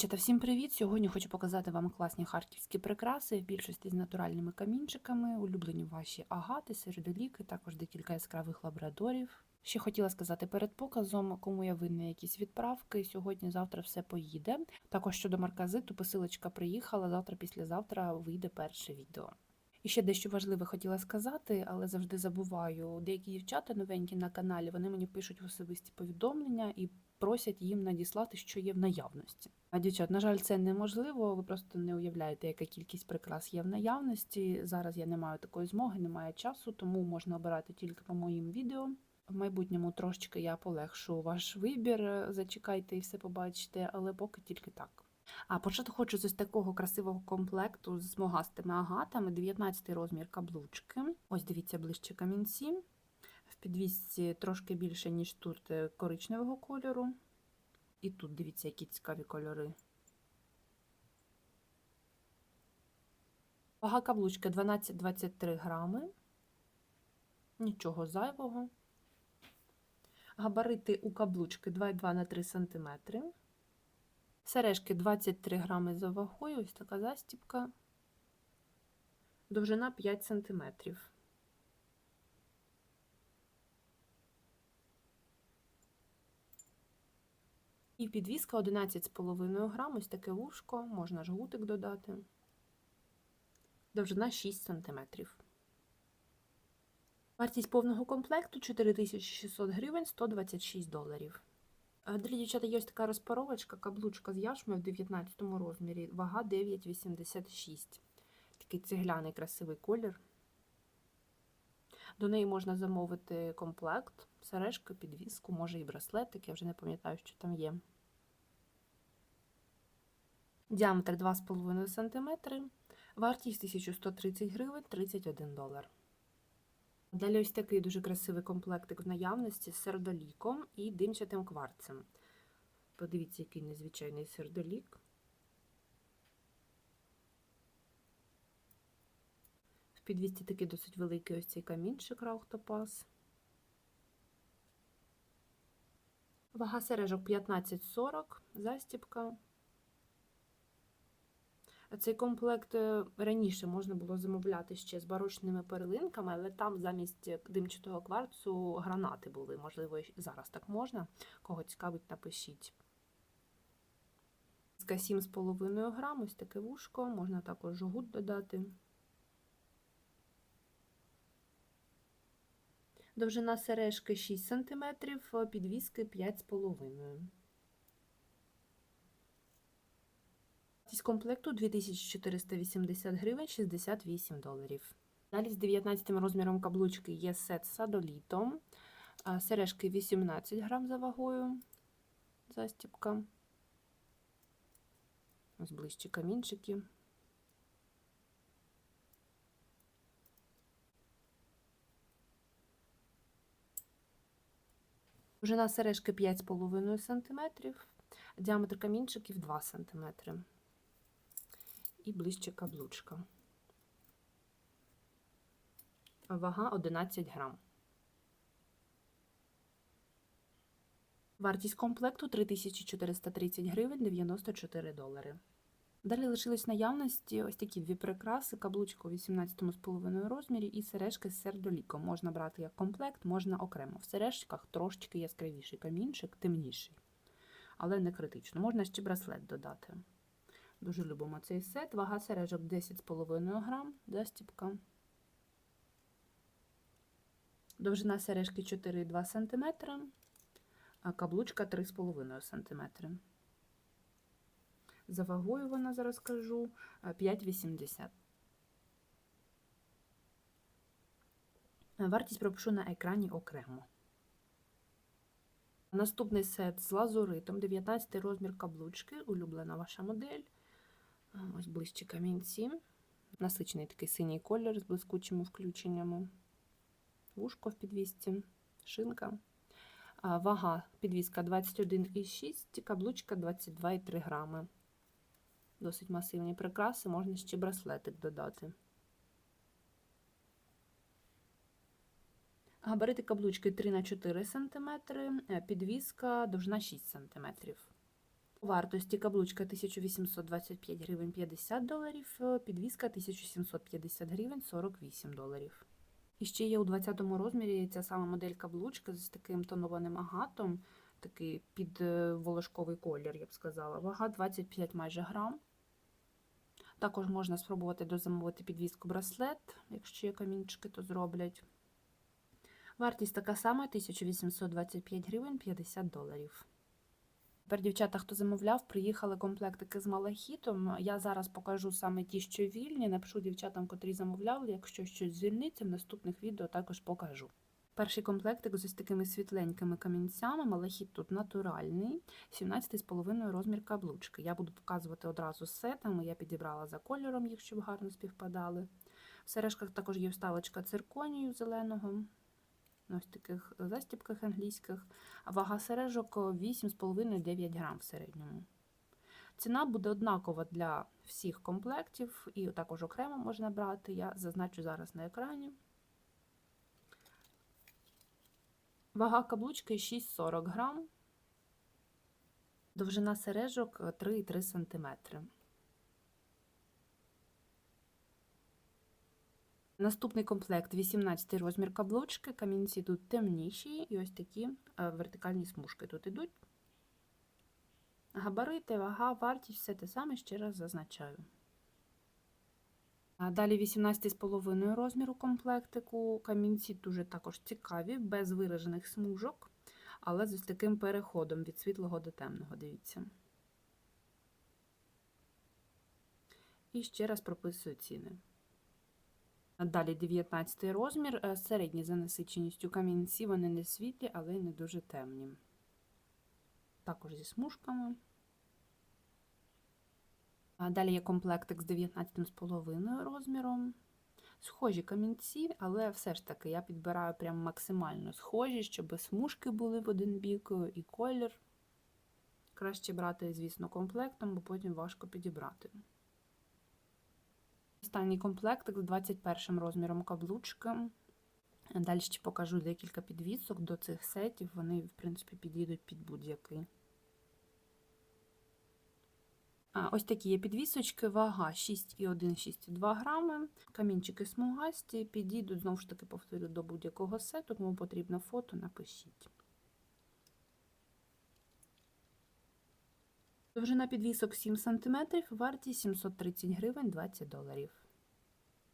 Дівчата, всім привіт! Сьогодні хочу показати вам класні харківські прикраси, в більшості з натуральними камінчиками, улюблені ваші агати, середоліки, також декілька яскравих лабрадорів. Ще хотіла сказати перед показом, кому я винна якісь відправки. Сьогодні-завтра все поїде. Також щодо марказиту, посилочка приїхала. Завтра, післязавтра вийде перше відео. І ще дещо важливе хотіла сказати, але завжди забуваю. Деякі дівчата новенькі на каналі, вони мені пишуть в особисті повідомлення і просять їм надіслати, що є в наявності. А дівчат, на жаль, це неможливо. Ви просто не уявляєте, яка кількість прикрас є в наявності. Зараз я не маю такої змоги, немає часу, тому можна обирати тільки по моїм відео. В майбутньому трошечки я полегшу ваш вибір, зачекайте і все побачите, але поки тільки так. А почати хочу з ось такого красивого комплекту з смугастими агатами, 19 розмір каблучки. Ось дивіться ближче камінці. В підвісці трошки більше, ніж тут е, коричневого кольору. І тут дивіться, які цікаві кольори. Вага каблучки 12-23 грами. Нічого зайвого. Габарити у каблучки 2,2 на 3 см. Сережки 23 грами за вагою, ось така застіпка. Довжина 5 см. І підвіска 11,5 грам, ось таке вушко, можна жгутик додати. Довжина 6 см. Вартість повного комплекту 4600 гривень 126 доларів. Для дівчата є ось така розпаровочка, каблучка з яшмою в 19 розмірі, вага 9,86. Такий цегляний красивий колір. До неї можна замовити комплект, сережки, підвіску, може і браслетик, я вже не пам'ятаю, що там є. Діаметр 2,5 см, вартість 1130 гривень 31 долар. Далі ось такий дуже красивий комплектик в наявності з сердоліком і димчатим кварцем. Подивіться, який незвичайний сердолік. В підвісті такий досить великий ось цей камінчик раухтопас. Вага сережок 15-40, застіпка. Цей комплект е, раніше можна було замовляти ще з барочними перлинками, але там замість димчатого кварцу гранати були. Можливо, зараз так можна. Кого цікавить, напишіть. 7,5 грам, ось таке вушко, можна також жгут додати. Довжина сережки 6 см, підвіски 5,5 Вартість комплекту 2480 гривень 68 доларів. Далі з 19 розміром каблучки є сет з садолітом. Сережки 18 грам за вагою. Застіпка. Ось ближче камінчики. Довжина сережки 5,5 см, діаметр камінчиків 2 см і ближче каблучка. Вага 11 грам. Вартість комплекту 3430 гривень 94 долари. Далі лишились наявності ось такі дві прикраси, каблучка у 18,5 розмірі і сережки з сердоліком. Можна брати як комплект, можна окремо. В сережках трошечки яскравіший камінчик, темніший, але не критично. Можна ще браслет додати. Дуже любимо цей сет. Вага сережок 10,5 грам, застіпка. Довжина сережки 4,2 см, а каблучка 3,5 см. За вагою вона зараз кажу 5,80. Вартість пропишу на екрані окремо. Наступний сет з лазуритом, 19 розмір каблучки, улюблена ваша модель. Ось ближче камінці. Насичений такий синій колір з блискучими включеннями. Вушко в підвісці, шинка. Вага підвіска 21,6, каблучка 22,3 грами. Досить масивні прикраси, можна ще браслетик додати. Габарити каблучки 3 на 4 см, підвіска довжина 6 см. Вартості каблучка 1825 гривень 50 доларів, е, підвіска 1750 гривень 48 доларів. І ще є у 20 розмірі ця сама модель каблучка з таким тонованим агатом, такий під е, волошковий колір, я б сказала. Вага 25 майже грам. Також можна спробувати дозамовити підвіску браслет, якщо є камінчики, то зроблять. Вартість така сама 1825 гривень 50 доларів. Тепер, дівчата, хто замовляв, приїхали комплектики з малахітом. Я зараз покажу саме ті, що вільні. Напишу дівчатам, котрі замовляли. Якщо щось звільниться, в наступних відео також покажу. Перший комплектик з ось такими світленькими камінцями. Малахіт тут натуральний, 17,5 розмір каблучки. Я буду показувати одразу сетами. Я підібрала за кольором їх, щоб гарно співпадали. В сережках також є вставочка цирконію зеленого. На ось таких застібках англійських. Вага сережок 8,5-9 грам в середньому. Ціна буде однакова для всіх комплектів, і також окремо можна брати. Я зазначу зараз на екрані. Вага каблучки 6,40 грам. Довжина сережок 3,3 см. Наступний комплект 18 розмір каблучки. Камінці тут темніші, і ось такі е, вертикальні смужки тут ідуть. Габарити, вага, вартість все те саме, ще раз зазначаю. Далі 18,5 розміру комплектику. Камінці дуже також цікаві, без виражених смужок, але з ось таким переходом від світлого до темного, дивіться. І ще раз прописую ціни. Далі 19 розмір, е, середні за насиченістю камінці, вони не світлі, але не дуже темні. Також зі смужками. Далі є комплектик з 19,5 розміром. Схожі камінці, але все ж таки я підбираю прям максимально схожі, щоб смужки були в один бік і колір. Краще брати, звісно, комплектом, бо потім важко підібрати. Останній комплектик з 21 розміром каблучки. Далі ще покажу декілька підвісок до цих сетів. Вони, в принципі, підійдуть під будь-який. Ось такі є підвісочки, вага 6,1-6,2 грами. Камінчики смугасті, підійдуть, знову ж таки, повторю, до будь-якого сету, кому потрібно фото, напишіть. Довжина підвісок 7 см, вартість 730 гривень 20 доларів.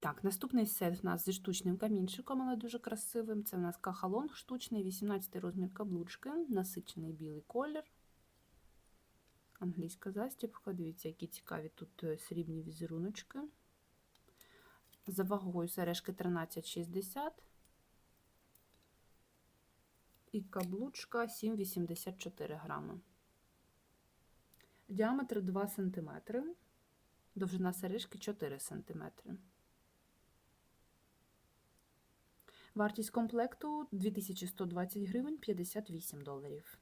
Так, наступний сет у нас зі штучним камінчиком, але дуже красивим. Це у нас кахалон штучний, 18 розмір каблучки, насичений білий колір. Англійська застібка. Дивіться, які цікаві тут е, срібні візеруночки. За вагою сережки 13,60 і каблучка 7,84 грами. Діаметр 2 см, довжина сережки 4 см. Вартість комплекту 2120 гривень 58 доларів.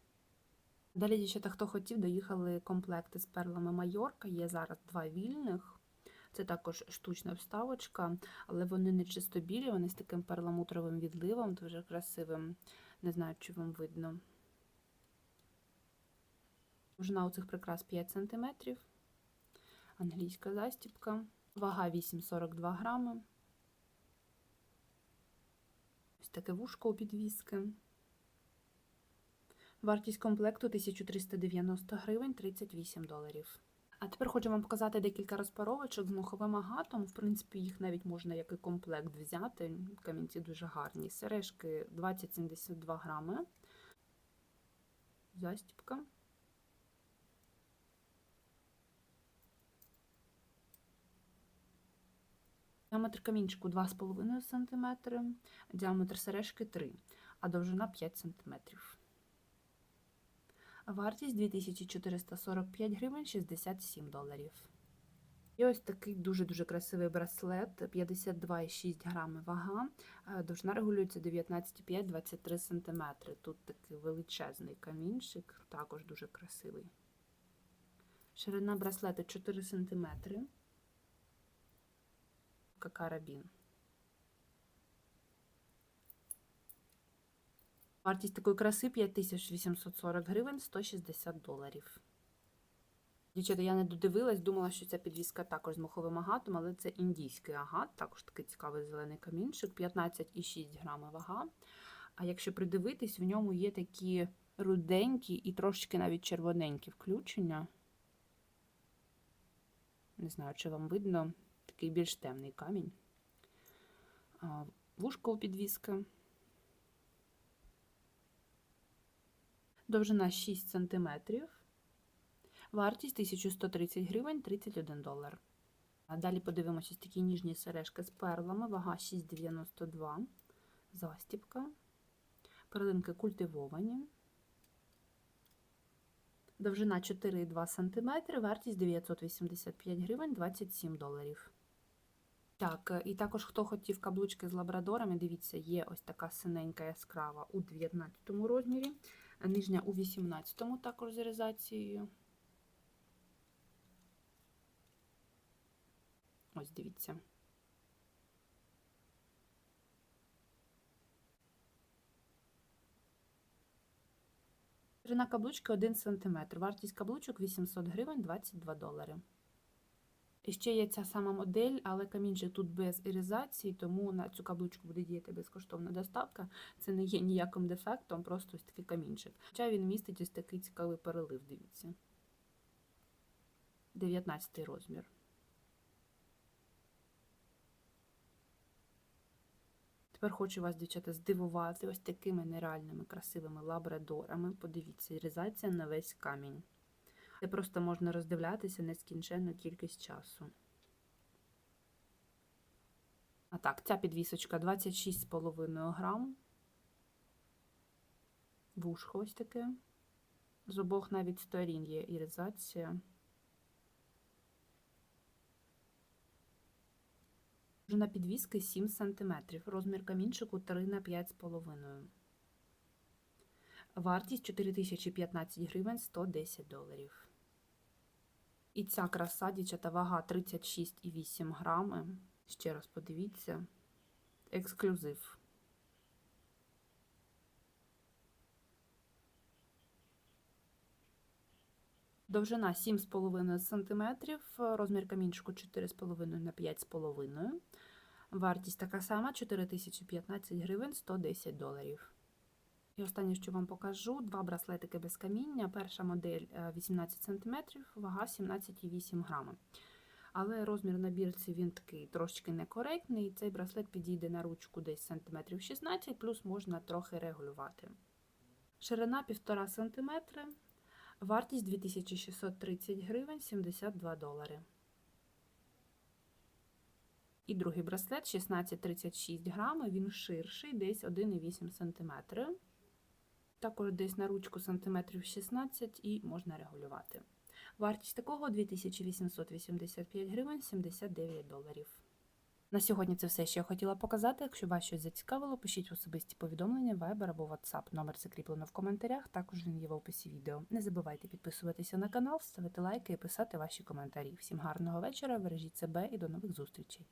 Далі, дівчата, хто хотів, доїхали комплекти з перлами Майорка. Є зараз два вільних. Це також штучна вставочка, але вони не чисто білі, вони з таким перламутровим відливом, дуже красивим. Не знаю, чи вам видно. Довжина у цих прикрас 5 см. Англійська застібка. Вага 8,42 грами. Ось таке вушко у підвіски. Вартість комплекту 1390 гривень 38 доларів. А тепер хочу вам показати декілька розпаровочок з моховим агатом. В принципі, їх навіть можна як і комплект взяти. Камінці дуже гарні. Сережки 20-72 грами. Застіпка. Діаметр камінчику 2,5 см, діаметр сережки 3 а довжина 5 см. Вартість 2445 гривень 67 доларів. І ось такий дуже-дуже красивий браслет, 52,6 грами вага, довжина регулюється 19,5-23 см. Тут такий величезний камінчик, також дуже красивий. Ширина браслета 4 см. Карабін. Вартість такої краси 5840 гривень 160 доларів. Дівчата, я не додивилась, думала, що ця підвіска також з моховим агатом, але це індійський агат, також такий цікавий зелений камінчик, 15,6 грами вага. А якщо придивитись, в ньому є такі руденькі і трошечки навіть червоненькі включення. Не знаю, чи вам видно, такий більш темний камінь. Вушко у підвіски. Довжина 6 см. Вартість 1130 гривень 31 долар. Далі подивимося такі ніжні сережки з перлами, вага 6,92, застібка, перлинки культивовані. Довжина 4,2 см, вартість 985 гривень 27 доларів. Так, е, і також хто хотів каблучки з лабрадорами, дивіться, є ось така синенька яскрава у 19 розмірі, нижня у 18 також з іризацією. Ось дивіться. Ширина каблучки 1 см. Вартість каблучок 800 гривень 22 долари. І ще є ця сама модель, але камінчик тут без іризації, тому на цю каблучку буде діяти безкоштовна доставка. Це не є ніяким дефектом, просто ось такий камінчик. Хоча він містить ось такий цікавий перелив, дивіться. 19 розмір. Тепер хочу вас, дівчата, здивувати ось такими нереальними красивими лабрадорами. Подивіться, іризація на весь камінь. Це просто можна роздивлятися нескінченну кількість часу. А так, ця підвісочка 26,5 грам. Вушко ось таке. З обох навіть сторін є іризація. Довжина підвіски 7 см, розмір камінчику 3 на 5,5 Вартість 4015 гривень 110 доларів. І ця краса, дівчата, вага 36,8 грами. Ще раз подивіться. Ексклюзив. Довжина 7,5 см, розмір камінчику 4,5 на 5,5 Вартість така сама 4015 гривень 110 доларів. І останнє, що вам покажу, два браслетики без каміння. Перша модель 18 см, вага 17,8 грами. Але розмір на бірці він такий трошки некоректний. Цей браслет підійде на ручку десь сантиметрів 16 плюс можна трохи регулювати. Ширина 1,5 см, вартість 2630 гривень 72 долари. І другий браслет 16,36 грами, він ширший, десь 1,8 см. Також десь на ручку сантиметрів 16 і можна регулювати. Вартість такого 2885 гривень 79 доларів. На сьогодні це все, що я хотіла показати. Якщо вас щось зацікавило, пишіть особисті повідомлення, Viber або WhatsApp. Номер закріплено в коментарях, також він є в описі відео. Не забувайте підписуватися на канал, ставити лайки і писати ваші коментарі. Всім гарного вечора, бережіть себе і до нових зустрічей!